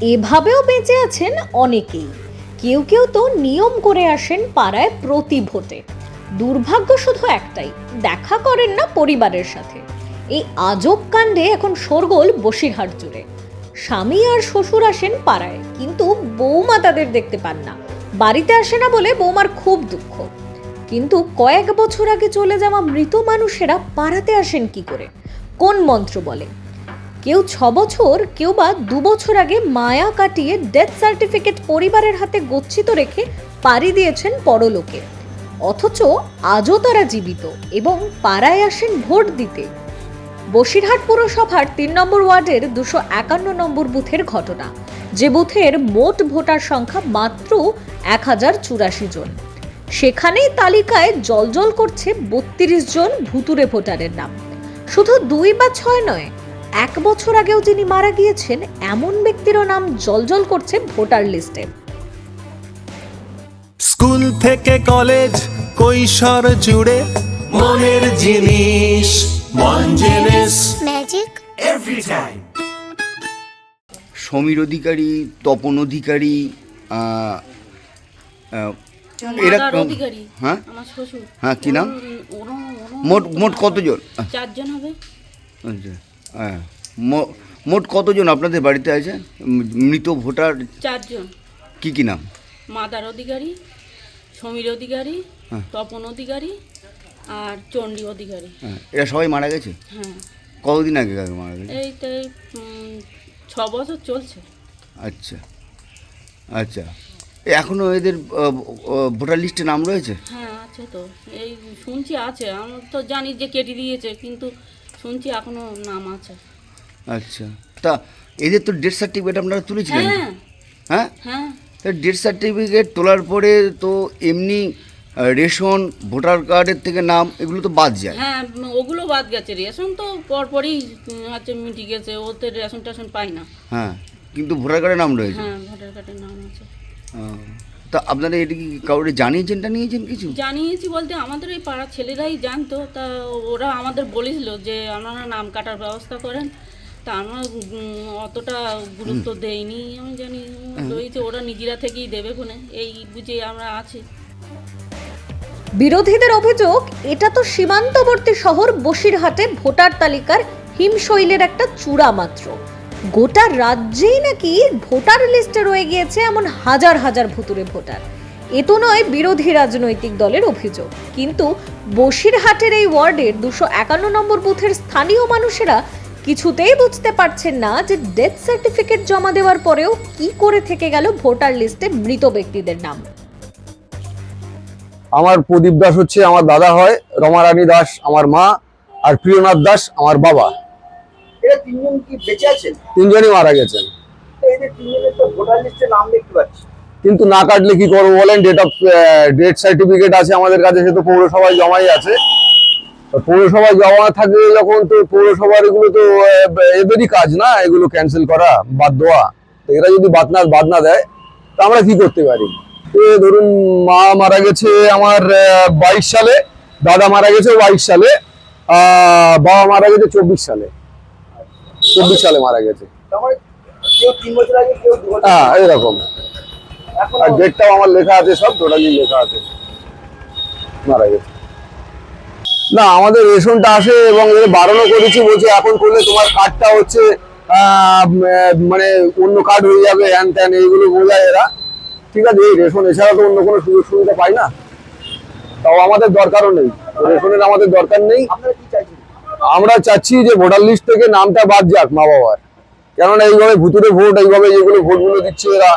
এভাবেও বেঁচে আছেন অনেকেই। কেউ কেউ তো নিয়ম করে আসেন পাড়ায় প্রতি ভোটে। দুর্ভাগ্য শুধু একটাই, দেখা করেন না পরিবারের সাথে। এই আজব কাণ্ডে এখন শোরগোল বসিরহাট জুড়ে। স্বামী আর শ্বশুর আসেন পাড়ায়, কিন্তু বৌমা তাদের দেখতে পান না। বাড়িতে আসে না বলে বৌমার খুব দুঃখ। কিন্তু কয়েক বছর আগে চলে যাওয়া মৃত মানুষেরা পাড়াতে আসেন কি করে? কোন মন্ত্র বলে? কেউ ছ বছর, কেউ বা দু বছর আগে মায়া কাটিয়ে ডেথ সার্টিফিকেট পরিবারের হাতে গচ্ছিত রেখে পাড়ি দিয়েছেন পরলোকে। অথচ আজও তারা জীবিত এবং পাড়ায় আসেন ভোট দিতে। বসিরহাট পুরসভার তিন নম্বর ওয়ার্ডের দুশো একান্ন নম্বর বুথের ঘটনা, যে বুথের মোট ভোটার সংখ্যা মাত্র এক হাজার চুরাশি জন। সেখানেই তালিকায় জলজল করছে বত্রিশ জন ভুতুরে ভোটারের নাম। শুধু দুই বা ছয় নয় এক বছর আগেও যিনি মারা গিয়েছেন এমন ব্যক্তিরও নাম জলজল করছে ভোটার লিস্টে। স্কুল থেকে কলেজ কৈশোর জুড়ে মনের জিনিস মন জিনিস magic every time Samir Adhikari Tapan Adhikari এরা হ্যাঁ? হ্যাঁ, কি নাম? মোট মোট কতজন? চারজন হবে। আচ্ছা। হ্যাঁ। মো- মোট কতজন আপনাদের বাড়িতে আছে? মৃত ভোটার? চারজন। কি কি নাম? মাদার অধিকারী সমীর অধিকারী হ্যাঁ। তপন অধিকারী আর চণ্ডী অধিকারী। হ্যাঁ। এরা সবাই মারা গেছে? হ্যাঁ। কতদিন আগে কাকে মারা গেছে? এইটাই ছ বছর চলছে। আচ্ছা। আচ্ছা। এখনও এদের ভোটার লিস্টে নাম রয়েছে? হ্যাঁ আছে তো। এই শুনছি আছে। আমরা তো জানি যে কেটে দিয়েছে কিন্তু শুনছি এখনও নাম আছে। আচ্ছা। তা এদের তো ডেথ সার্টিফিকেট আপনারা তুলেছিলেন? হ্যাঁ। হ্যাঁ? হ্যাঁ। ডেথ সার্টিফিকেট তোলার পরে তো এমনি রেশন ভোটার কার্ডের থেকে নাম এগুলো তো বাদ যায়। হ্যাঁ ওগুলো বাদ গেছে। রেশন তো পরপরই হচ্ছে মিটি গেছে ওতে রেশন টেশন পাই না। হ্যাঁ কিন্তু ভোটার কার্ডে নাম রয়েছে। হ্যাঁ ভোটার কার্ডের নাম আছে। তা আপনারা এটা কি কাউরে জানিয়েছেন টানিয়েছেন কিছু? জানিয়েছি বলতে আমাদের এই পাড়ার ছেলেরাই জানতো তা ওরা আমাদের বলেছিল যে আপনারা নাম কাটার ব্যবস্থা করেন তা আমরা অতটা গুরুত্ব দেইনি আমি জানি রয়েছে ওরা নিজেরা থেকেই দেবে কোনে এই বুঝে আমরা আছি। বিরোধীদের অভিযোগ এটা তো সীমান্তবর্তী শহর বসিরহাটে ভোটার তালিকার হিমশৈলের একটা চূড়া মাত্র গোটা রাজ্যেই নাকি ভোটার লিস্টে রয়ে গিয়েছে এমন হাজার হাজার ভুতুরে ভোটার। এ তো নয় বিরোধী রাজনৈতিক দলের অভিযোগ। কিন্তু বসিরহাটের এই ওয়ার্ডের দুশো একান্ন নম্বর বুথের স্থানীয় মানুষেরা কিছুতেই বুঝতে পারছেন না যে ডেথ সার্টিফিকেট জমা দেওয়ার পরেও কি করে থেকে গেল ভোটার লিস্টে মৃত ব্যক্তিদের নাম। আমার প্রদীপ দাস হচ্ছে আমার দাদা হয়, রমারানী দাস আমার মা, আর প্রিয়নাথ দাস আমার বাবা। এরা তিনজন কি বেঁচে আছেন? তিনজনই মারা গেছেন। এদের তিনজনের তো ভোটার লিস্টে নাম দেখতে পাচ্ছি। কিন্তু না কাটলে কি করব বলেন? ডেট অফ ডেট সার্টিফিকেট আছে আমাদের কাছে সে তো পৌরসভায় জমাই আছে। পৌরসভায় জমা থাকে যখন তো পৌরসভার এগুলো তো এদেরই কাজ না এগুলো ক্যান্সেল করা বাদ দেওয়া। তো এরা যদি বাদ না বাদ না দেয় তা আমরা কি করতে পারি? ধরুন মা মারা গেছে আমার বাইশ সালে দাদা মারা গেছে বাইশ সালে আহ, বাবা মারা গেছে চব্বিশ সালে। চব্বিশ সালে মারা গেছে। মানে হ্যাঁ এরকম। আর ডেটটাও আমার লেখা আছে সব টোটালি লেখা আছে। মারা গেছে। না আমাদের রেশনটা আসে এবং এ বারণও করেছি বলছে এখন করলে তোমার কার্ডটা হচ্ছে মানে অন্য কার্ড হয়ে যাবে হ্যান ত্যান এইগুলো বোঝায় এরা। ঠিক আছে এই রেশন এছাড়া তো অন্য কোনো সুযোগ সুবিধা পাই না। তাও আমাদের দরকারও নেই। রেশনের আমাদের দরকার নেই। আপনারা কি চাইছেন? আমরা চাচ্ছি যে ভোটার লিস্ট থেকে নামটা বাদ যাক মা বাবার। কেননা এইভাবে ভুতুরে ভোট এইভাবে যেগুলো ভোটগুলো দিচ্ছে এরা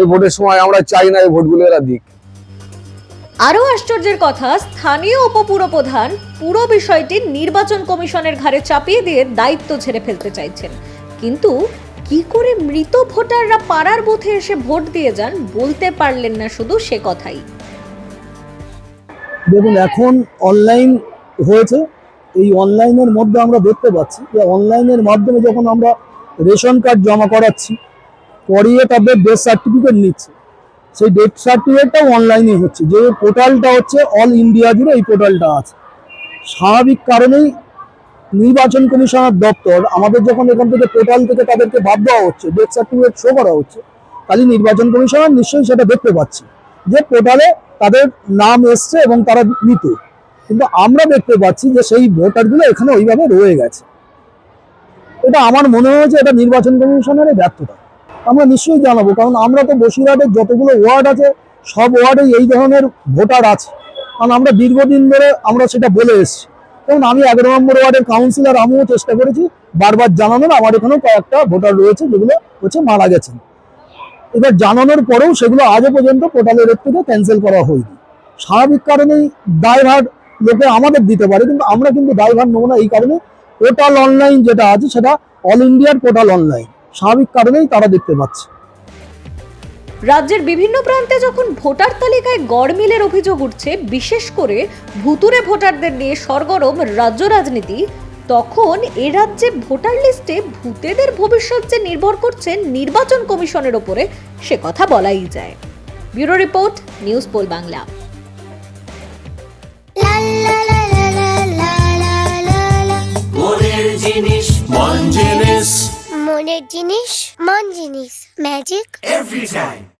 এই ভোটের সময় আমরা চাই না এই ভোটগুলো এরা দিক। আরও আশ্চর্যের কথা স্থানীয় উপপুর প্রধান পুরো বিষয়টি নির্বাচন কমিশনের ঘাড়ে চাপিয়ে দিয়ে দায়িত্ব ছেড়ে ফেলতে চাইছেন। কিন্তু কি করে মৃত ভোটাররা পাড়ার বুথে এসে ভোট দিয়ে যান বলতে পারলেন না শুধু সে কথাই। দেখুন এখন অনলাইন হয়েছে। এই অনলাইনের মধ্যে আমরা দেখতে পাচ্ছি যে অনলাইনের মাধ্যমে যখন আমরা রেশন কার্ড জমা করাচ্ছি করিয়ে তাদের ডেথ সার্টিফিকেট নিচ্ছে। সেই ডেথ সার্টিফিকেটটাও অনলাইনে হচ্ছে। যে পোর্টালটা হচ্ছে অল ইন্ডিয়া জুড়ে এই পোর্টালটা আছে। স্বাভাবিক কারণেই নির্বাচন কমিশনার দপ্তর আমাদের যখন এখান থেকে পোর্টাল থেকে তাদেরকে বাদ দেওয়া হচ্ছে ডেথ সার্টিফিকেট শো করা হচ্ছে, তাহলে নির্বাচন কমিশনার নিশ্চয়ই সেটা দেখতে পাচ্ছে যে পোর্টালে তাদের নাম এসছে এবং তারা মৃত। কিন্তু আমরা দেখতে পাচ্ছি যে সেই ভোটারগুলো এখানে ওইভাবে রয়ে গেছে। এটা আমার মনে হয়েছে এটা নির্বাচন কমিশনারের ব্যর্থতা। আমরা নিশ্চয়ই জানাব, কারণ আমরা তো বসিরহাটের যতগুলো ওয়ার্ড আছে, সব ওয়ার্ডে এই ধরনের ভোটার আছে। কারণ আমরা দীর্ঘদিন ধরে আমরা সেটা বলে এসেছি। কারণ আমি এগারো নম্বর ওয়ার্ডের কাউন্সিলর, আমিও চেষ্টা করেছি বারবার জানানোর, আমার এখানেও কয়েকটা ভোটার রয়েছে যেগুলো হচ্ছে মারা গেছেন। এবার জানানোর পরেও সেগুলো আজও পর্যন্ত পোর্টালের থেকে ক্যান্সেল করা হয়নি। স্বাভাবিক কারণেই দায়ভার লোকে আমাদের দিতে পারে, কিন্তু আমরা কিন্তু দায়ভার নেব না এই কারণে পোর্টাল অনলাইন যেটা আছে সেটা অল ইন্ডিয়ার পোর্টাল অনলাইন স্বাভাবিক কারণেই তারা দেখতে পাচ্ছে। রাজ্যের বিভিন্ন প্রান্তে যখন ভোটার তালিকায় গড়মিলের অভিযোগ উঠছে, বিশেষ করে ভুতুরে ভোটারদের নিয়ে সরগরম রাজ্য রাজনীতি, তখন এ রাজ্যে ভোটার লিস্টে ভূতেদের ভবিষ্যৎ যে নির্ভর করছে নির্বাচন কমিশনের ওপরে, সে কথা বলাই যায়। Bureau report, news poll Bangla. জিনিস মন জিনিস ম্যাজিক এভরি টাইম